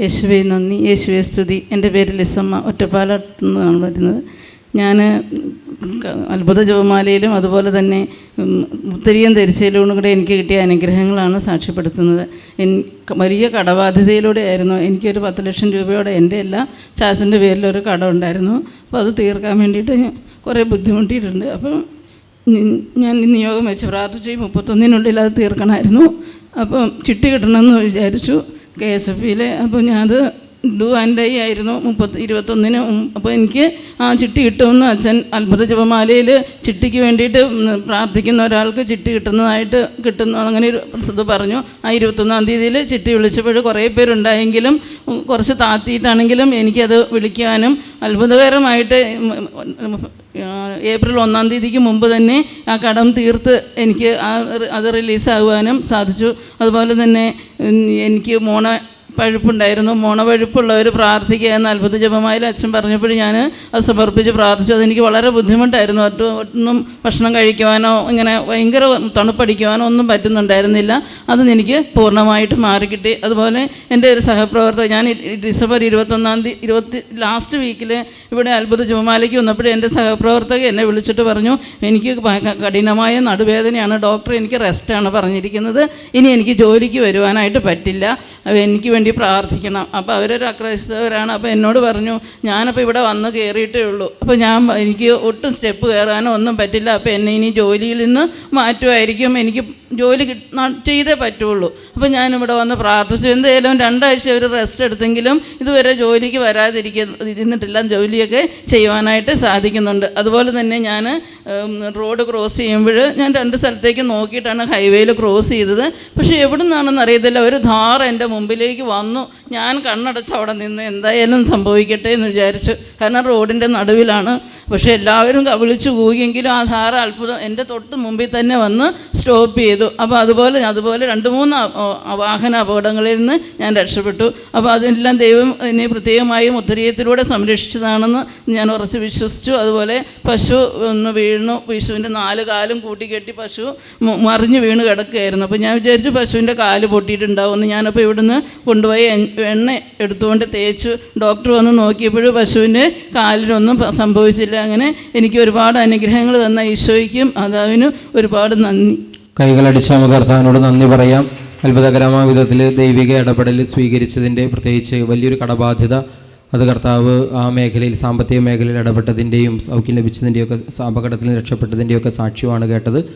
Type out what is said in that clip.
യേശുവെ നന്ദി. യേശുവെ സ്തുതി. എന്റെ പേര് ലിസമ്മ. ഒറ്റപ്പാലത്ത് നിന്നാണ് വരുന്നത്. ഞാൻ അത്ഭുത ജപമാലയിലും അതുപോലെ തന്നെ ഉത്തരീയം ധരിച്ചതിലൂടെ കൂടെ എനിക്ക് കിട്ടിയ അനുഗ്രഹങ്ങളാണ് സാക്ഷ്യപ്പെടുത്തുന്നത്. എൻ വലിയ കടബാധ്യതയിലൂടെ ആയിരുന്നു. എനിക്കൊരു പത്ത് ലക്ഷം രൂപയോടെ എന്റെ എല്ലാ ചാച്ചന്റെ പേരിലൊരു കടം ഉണ്ടായിരുന്നു. അപ്പോൾ അത് തീർക്കാൻ വേണ്ടിയിട്ട് കുറേ ബുദ്ധിമുട്ടിയിട്ടുണ്ട്. അപ്പം ഞാൻ നിയോഗം വെച്ച് പ്രാർത്ഥിച്ചു മുപ്പത്തൊന്നിനുള്ളിൽ അത് തീർക്കണമായിരുന്നു. അപ്പം ചിട്ടി കിട്ടണമെന്ന് വിചാരിച്ചു. കെ എസ് എഫ് ഇയിലെ അപ്പോൾ ഞാനത് ഡു ആൻഡ് ഐ ആയിരുന്നു മുപ്പത്തി ഇരുപത്തൊന്നിന്. അപ്പോൾ എനിക്ക് ആ ചിട്ടി കിട്ടുമെന്ന് അച്ഛൻ അത്ഭുത ജപമാലയിൽ ചിട്ടിക്ക് വേണ്ടിയിട്ട് പ്രാർത്ഥിക്കുന്ന ഒരാൾക്ക് ചിട്ടി കിട്ടുന്നതായിട്ട് കിട്ടുന്നു. അങ്ങനെ ഒരു ഇത് പറഞ്ഞു. ആ ഇരുപത്തൊന്നാം തീയതിയിൽ ചിട്ടി വിളിച്ചപ്പോൾ കുറേ പേരുണ്ടായെങ്കിലും കുറച്ച് താത്തിയിട്ടാണെങ്കിലും എനിക്കത് വിളിക്കാനും അത്ഭുതകരമായിട്ട് ഏപ്രിൽ ഒന്നാം തീയതിക്ക് മുമ്പ് തന്നെ ആ കടം തീർത്ത് എനിക്ക് അത് റിലീസാകുവാനും സാധിച്ചു. അതുപോലെ തന്നെ എനിക്ക് മോണ പഴുപ്പുണ്ടായിരുന്നു. മോണപഴുപ്പുള്ളവർ പ്രാർത്ഥിക്കുക എന്ന് അത്ഭുത ജപമായാലും അച്ഛൻ പറഞ്ഞപ്പോൾ ഞാൻ അത് സമർപ്പിച്ച് പ്രാർത്ഥിച്ചു അതെനിക്ക് വളരെ ബുദ്ധിമുട്ടായിരുന്നു. ഒന്നും ഭക്ഷണം കഴിക്കുവാനോ ഇങ്ങനെ ഭയങ്കര തണുപ്പടിക്കുവാനോ ഒന്നും പറ്റുന്നുണ്ടായിരുന്നില്ല. അതൊന്നും എനിക്ക് പൂർണമായിട്ട് മാറിക്കിട്ടി. അതുപോലെ എന്റെ ഒരു സഹപ്രവർത്തകർ ഞാൻ ഡിസംബർ ഇരുപത്തൊന്നാം തീയതി ഇരുപത്തി ലാസ്റ്റ് വീക്കിൽ ഇവിടെ അത്ഭുത ജപമാലയ്ക്ക് വന്നപ്പോൾ എന്റെ സഹപ്രവർത്തകർ എന്നെ വിളിച്ചിട്ട് പറഞ്ഞു എനിക്ക് കഠിനമായ നടുവേദനയാണ്. ഡോക്ടർ എനിക്ക് റെസ്റ്റാണ് പറഞ്ഞിരിക്കുന്നത്. ഇനി എനിക്ക് ജോലിക്ക് വരുവാനായിട്ട് പറ്റില്ല. എനിക്ക് വേണ്ടി പ്രാർത്ഥിക്കണം. അപ്പോൾ അവരൊരു അക്രൈസ്തവരാണ് അപ്പോൾ എന്നോട് പറഞ്ഞു ഞാനപ്പോൾ ഇവിടെ വന്ന് കയറിയിട്ടേ ഉള്ളൂ. അപ്പോൾ ഞാൻ എനിക്ക് ഒട്ടും സ്റ്റെപ്പ് കയറാനോ ഒന്നും പറ്റില്ല. അപ്പോൾ എന്നെ ഇനി ജോലിയിൽ നിന്ന് മാറ്റുമായിരിക്കും. എനിക്ക് ജോലി ചെയ്തേ പറ്റുള്ളൂ. അപ്പോൾ ഞാനിവിടെ വന്ന് പ്രാർത്ഥിച്ചു. എന്തായാലും രണ്ടാഴ്ച ഒരു റെസ്റ്റ് എടുത്തെങ്കിലും ഇതുവരെ ജോലിക്ക് വരാതിരിക്ക ഇരുന്നിട്ടില്ല. ജോലിയൊക്കെ ചെയ്യുവാനായിട്ട് സാധിക്കുന്നുണ്ട്. അതുപോലെ തന്നെ ഞാൻ റോഡ് ക്രോസ് ചെയ്യുമ്പോൾ ഞാൻ രണ്ട് സ്ഥലത്തേക്ക് നോക്കിയിട്ടാണ് ഹൈവേയിൽ ക്രോസ് ചെയ്തത്. പക്ഷേ എവിടെ നിന്നാണെന്ന് അറിയത്തില്ല. ഒരു ധാർ എന്റെ മുമ്പിലേക്ക് വന്നു. ഞാൻ കണ്ണടച്ച് അവിടെ നിന്ന് എന്തായാലും സംഭവിക്കട്ടെ എന്ന് വിചാരിച്ചു. കാരണം റോഡിന്റെ നടുവിലാണ്. പക്ഷേ എല്ലാവരും കവിളിച്ചു പോവുകയെങ്കിലും ആ ധാര അത്ഭുതം എന്റെ തൊട്ട് മുമ്പിൽ തന്നെ വന്ന് സ്റ്റോപ്പ് ചെയ്തു. അപ്പോൾ അതുപോലെ അതുപോലെ രണ്ട് മൂന്ന് വാഹന അപകടങ്ങളിൽ നിന്ന് ഞാൻ രക്ഷപ്പെട്ടു. അപ്പോൾ അതെല്ലാം ദൈവം എന്നെ പ്രത്യേകമായും ഉത്തരീയത്തിലൂടെ സംരക്ഷിച്ചതാണെന്ന് ഞാൻ ഉറച്ച് വിശ്വസിച്ചു. അതുപോലെ പശു ഒന്ന് വീണു. പശുവിന്റെ നാല് കാലും കൂട്ടിക്കെട്ടി പശു മറിഞ്ഞു വീണ് കിടക്കുകയായിരുന്നു. അപ്പോൾ ഞാൻ വിചാരിച്ചു പശുവിന്റെ കാൽ പൊട്ടിയിട്ടുണ്ടാവുമെന്ന്. ഞാനപ്പോൾ ഇവിടുന്ന് കൊണ്ടുപോയി എണ്ണ എടുത്തുകൊണ്ട് തേച്ച്. ഡോക്ടർ വന്ന് നോക്കിയപ്പോൾ പശുവിന്റെ കാലിനൊന്നും സംഭവിച്ചില്ല. അങ്ങനെ എനിക്ക് ഒരുപാട് അനുഗ്രഹങ്ങൾ തന്ന ഈശോയ്ക്കും അതാവിനും ഒരുപാട് നന്ദി. കൈകളടിച്ച് നമുക്ക് കർത്താവിനോട് നന്ദി പറയാം. അത്ഭുതകരമായ വിധത്തിൽ ദൈവിക ഇടപെടൽ സ്വീകരിച്ചതിന്റെ പ്രത്യേകിച്ച് വലിയൊരു കടബാധ്യത അത് കർത്താവ് ആ മേഖലയിൽ സാമ്പത്തിക മേഖലയിൽ ഇടപെട്ടതിന്റെയും സൗഖ്യം ലഭിച്ചതിന്റെയൊക്കെ അപകടത്തിൽ രക്ഷപ്പെട്ടതിന്റെയൊക്കെ സാക്ഷ്യമാണ് കേട്ടത്.